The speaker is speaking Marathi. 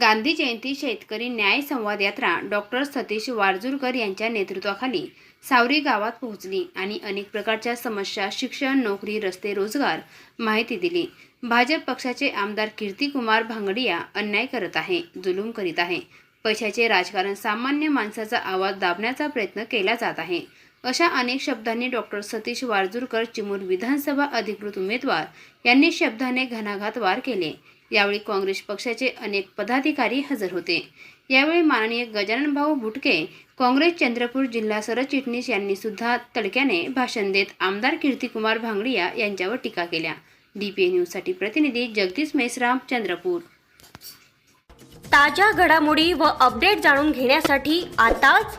गांधी जयंती शेतकरी न्याय संवाद यात्रा डॉक्टर सतीश वारजूरकर यांच्या नेतृत्वाखाली सावरी गावात पोहोचली आणि अनेक प्रकारच्या समस्या शिक्षण नोकरी रस्ते रोजगार माहिती दिली. भाजप पक्षाचे आमदार कीर्तिकुमार भांगडिया अन्याय करत आहे जुलूम करीत आहे. पैशाचे राजकारण सामान्य माणसाचा आवाज दाबण्याचा प्रयत्न केला जात आहे. अशा अनेक शब्दांनी डॉक्टर सतीश वारजूरकर चिमूर विधानसभा अधिकृत उमेदवार यांनी शब्दाने घणाघात वार केले. यावेळी काँग्रेस पक्षाचे अनेक पदाधिकारी हजर होते. यावेळी माननीय गजानन भाऊ काँग्रेस चंद्रपूर जिल्हा सरचिटणीस यांनी सुद्धा तडक्याने भाषण देत आमदार कीर्तिकुमार भांगडिया यांच्यावर टीका केल्या. डीपीए न्यूजसाठी प्रतिनिधी जगदीश मेसराम चंद्रपूर. ताज्या घडामोडी व अपडेट जाणून घेण्यासाठी आताच